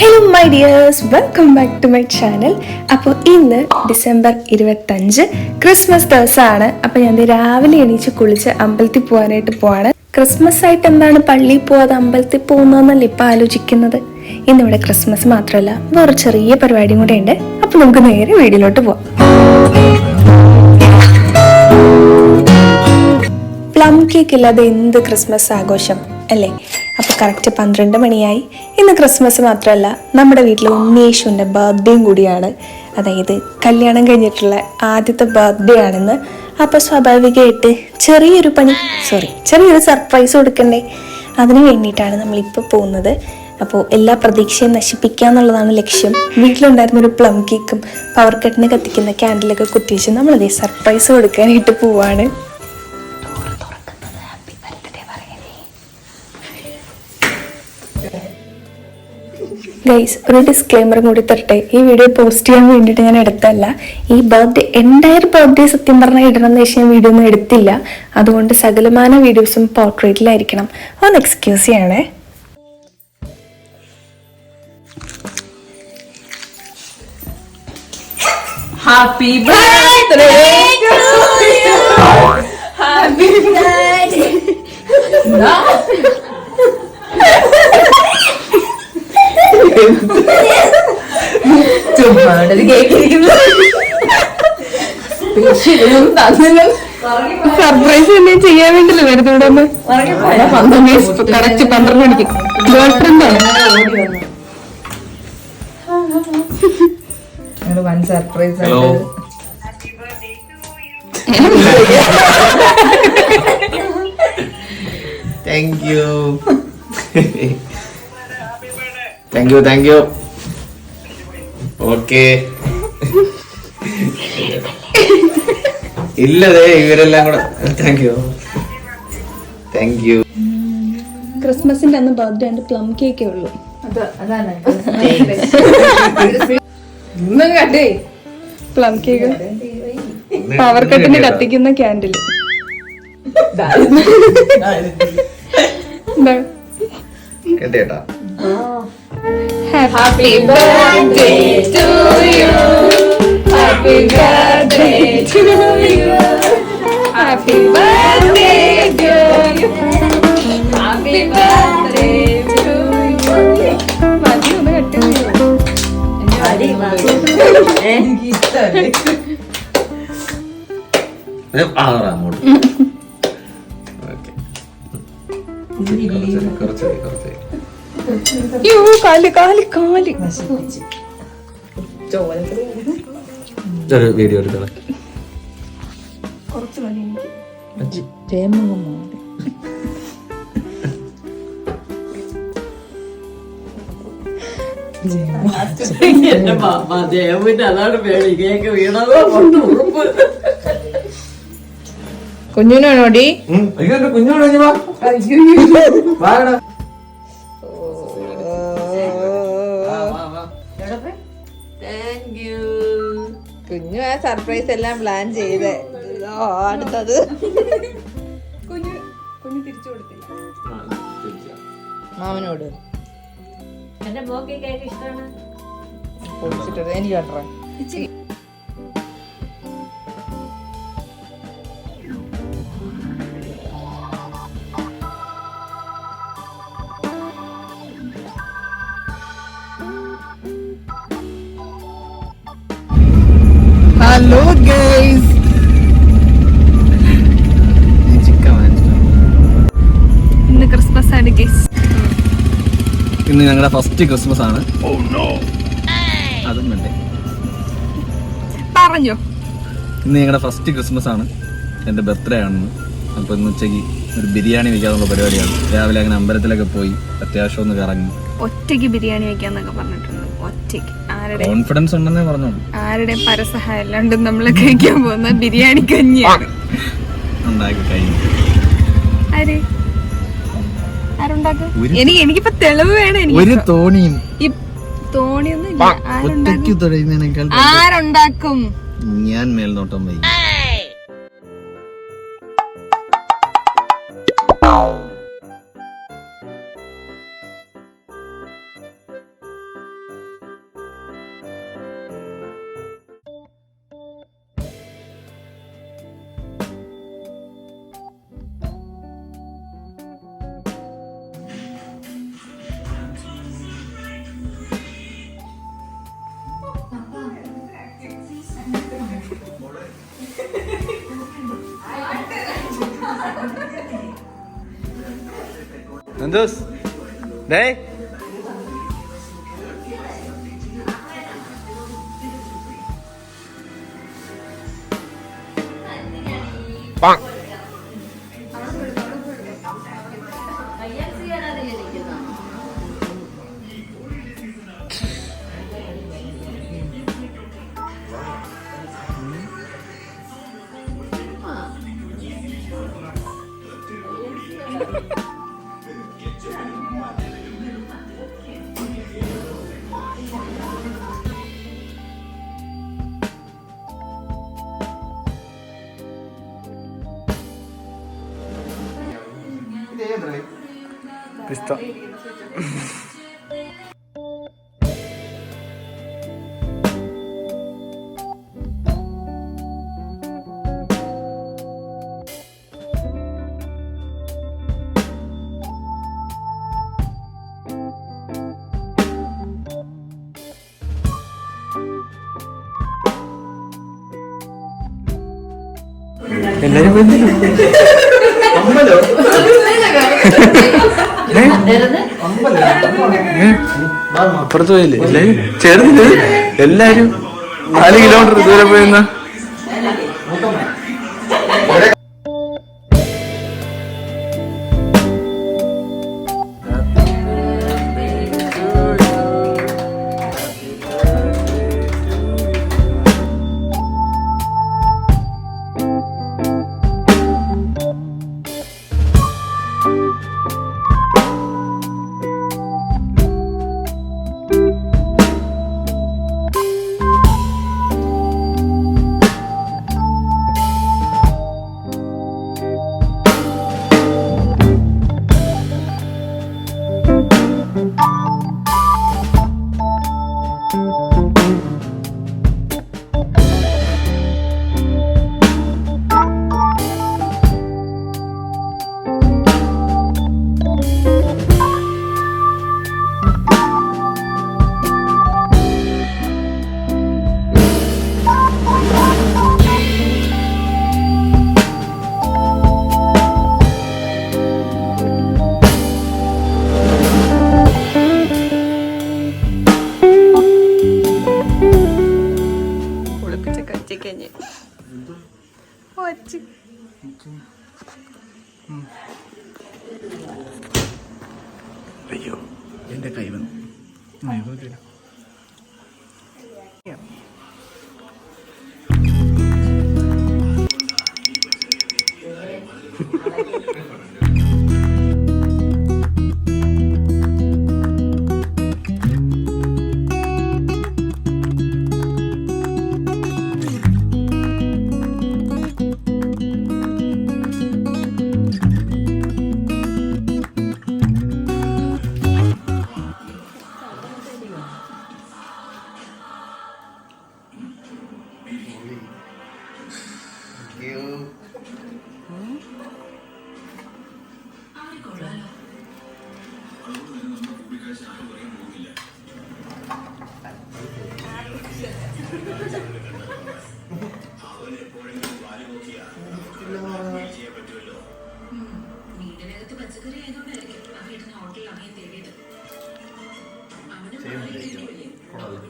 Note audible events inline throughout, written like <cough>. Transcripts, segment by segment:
Hello my dears welcome back to my channel അപ്പോൾ ഇന്ന് December ഇരുപത്തഞ്ച് ക്രിസ്മസ് ദിവസമാണ്. അപ്പോൾ ഞാൻ രാവിലെ എണീച്ച് കുളിച്ച് അമ്പലത്തിൽ പോകാനായിട്ട് പോവാണ്. ക്രിസ്മസ് ആയിട്ട് എന്താണ് പള്ളിയിൽ പോവാതെ അമ്പലത്തിൽ പോകുന്നതെന്നല്ല ഇപ്പം ആലോചിക്കുന്നത്? ഇന്നിവിടെ ക്രിസ്മസ് മാത്രമല്ല വേറെ ചെറിയ പരിപാടിയും കൂടെ ഉണ്ട്. അപ്പോൾ നമുക്ക് നേരെ വീടിലോട്ട് പോവാം. പ്ലം കേക്ക് ഇല്ലാതെ എന്ത് ക്രിസ്മസ് ആഘോഷം അല്ലേ? അപ്പോൾ കറക്റ്റ് പന്ത്രണ്ട് മണിയായി. ഇന്ന് ക്രിസ്മസ് മാത്രമല്ല നമ്മുടെ വീട്ടിൽ ഉണ്ണീഷുവിന്റെ ബർത്ത്ഡേയും കൂടിയാണ്. അതായത് കല്യാണം കഴിഞ്ഞിട്ടുള്ള ആദ്യത്തെ ബർത്ത്ഡേ ആണെന്ന്. അപ്പോൾ സ്വാഭാവികമായിട്ട് ചെറിയൊരു പണി സോറി ചെറിയൊരു സർപ്രൈസ് കൊടുക്കണ്ടേ? അതിന് വേണ്ടിയിട്ടാണ് നമ്മളിപ്പോൾ പോകുന്നത്. അപ്പോൾ എല്ലാ പ്രതീക്ഷയും നശിപ്പിക്കുക എന്നുള്ളതാണ് ലക്ഷ്യം. വീട്ടിലുണ്ടായിരുന്ന ഒരു പ്ലം കേക്കും പവർ കട്ടിന് കത്തിക്കുന്ന ക്യാൻഡിലൊക്കെ കുത്തിവെച്ച് നമ്മളതേ സർപ്രൈസ് കൊടുക്കാനായിട്ട് പോവാണ്. ഗൈസ് ഒരു ഡിസ്ക്ലെയിമറും കൂടി തരട്ടെ. ഈ വീഡിയോ പോസ്റ്റ് ചെയ്യാൻ വേണ്ടിയിട്ട് ഞാൻ എടുത്തല്ല ഈ ബർത്ത്ഡേ എന്റയർ ബർത്ത്ഡേ സത്യം പറഞ്ഞാൽ ഇടണം എന്ന് വെച്ചാൽ ഞാൻ വീഡിയോ ഒന്നും എടുത്തില്ല. അതുകൊണ്ട് സകലമാന വീഡിയോസും പോർട്രേറ്റിലായിരിക്കണം ഒന്ന് എക്സ്ക്യൂസ് ചെയ്യണേ. Happy birthday happy you. Happy birthday. ചുമ്മാണ്ടത് കേക്കിരിക്കുന്നു സർപ്രൈസ് തന്നെ ചെയ്യാൻ വേണ്ടല്ലോ വരുന്ന ഇവിടെ ഒന്ന് പന്ത്രണ്ട് കറക്റ്റ് പന്ത്രണ്ട് മണിക്ക്. ഗേൾ വൻ surprise thank you thank you thank you. Okay. ഇല്ലതേ ഇവരെല്ലാം കൂടെ. Thank you. Thank you. ക്രിസ്മസിന്റെ അന്ന് ബർത്ത്ഡേ ഉണ്ട് പ്ലം കേക്കേ ഉള്ളൂ. Plum cake. പവർ കട്ടിന് കത്തിക്കുന്ന candle കേട്ടേട്ടാ happy birthday to you happy birthday to you happy birthday to you happy birthday to you മതി ഒന്ന് കട്ട് ചെയ്യോ എനിക്ക് ഇഷ്ടമല്ലേ ആറാ അങ്ങോട്ട്. ഓക്കെ കുറച്ച് കുറച്ച്. യോ കാൽ കാൽ കാൽ. ഒരു വീഡിയോ എടുക്കണം കുറച്ച് മതി എനിക്ക്. എന്റെ മാമ ദേവിന്റെ അതാണ് പേടി. കേക്ക് വീണതോ? കൊണ്ട് ഉറുപ്പ്. കുഞ്ഞിനോടി അയ്യോ എന്റെ കുഞ്ഞോട് കുഞ്ഞു ആ സർപ്രൈസ് എല്ലാം പ്ലാൻ ചെയ്ത്. അടുത്തത്. കുഞ്ഞു കുഞ്ഞു തിരിച്ചു കൊടുത്തില്ല മാമനോട്. എന്റെ ഇഷ്ടമാണ് എനിക്ക് കണ്ടോ ഹലോ ഗൈസ്. ഇന്ന് ക്രിസ്മസ് ആണ് ഗൈസ്. ഇന്ന് ഞങ്ങളുടെ ഫസ്റ്റ് ക്രിസ്മസ് ആണ്. അതും വേണ്ടേ പറഞ്ഞോ. ഇന്ന് ഞങ്ങളുടെ ഫസ്റ്റ് ക്രിസ്മസ് ആണ്. എന്റെ ബർത്ത്ഡേ ആണെന്ന്. അപ്പോൾ ഇന്ന് ഉച്ചയ്ക്ക് ഒരു ബിരിയാണി വെക്കാനുള്ള പരിപാടിയാണ്. രാവിലെ അങ്ങനെ അമ്പലത്തിലൊക്കെ പോയി അത്യാവശ്യം ഒന്ന് കറങ്ങി. ഒറ്റയ്ക്ക് ബിരിയാണി വെക്കാന്നൊക്കെ പറഞ്ഞിട്ടുണ്ട്. ഒറ്റയ്ക്ക്. ആരുടെ കോൺഫിഡൻസ് ഉണ്ടെന്നേ പറഞ്ഞു ആരുടെ പരസഹായം നമ്മൾ കഴിക്കാൻ പോകുന്ന ബിരിയാണി കഞ്ഞിയാണ്. ആര്? ആരുണ്ടാക്കും? എനിക്ക് എനിക്കിപ്പോ തെളിവ് വേണം ഒരു തോണിയും. തോണിയൊന്നും ഇല്ല ആരുണ്ടാക്കും? ഞാൻ മേൽനോട്ടം വൈകി എന്തോസ് ഡേ പിസ്ത എല്ലാരും അമ്പലോ അപ്പുറത്ത് പോയില്ലേ? എല്ലാരും നാല് കിലോമീറ്റർ ദൂരെ പോയെന്ന അയ്യോ. എന്റെ കൈ വന്നു.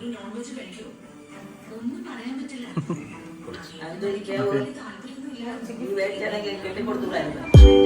ഈ നോൺ വെജ് കഴിക്കുമോ <laughs> അതൊരിക്കലും കെട്ടിക്കൊടുത്തുകൂടായിരുന്നു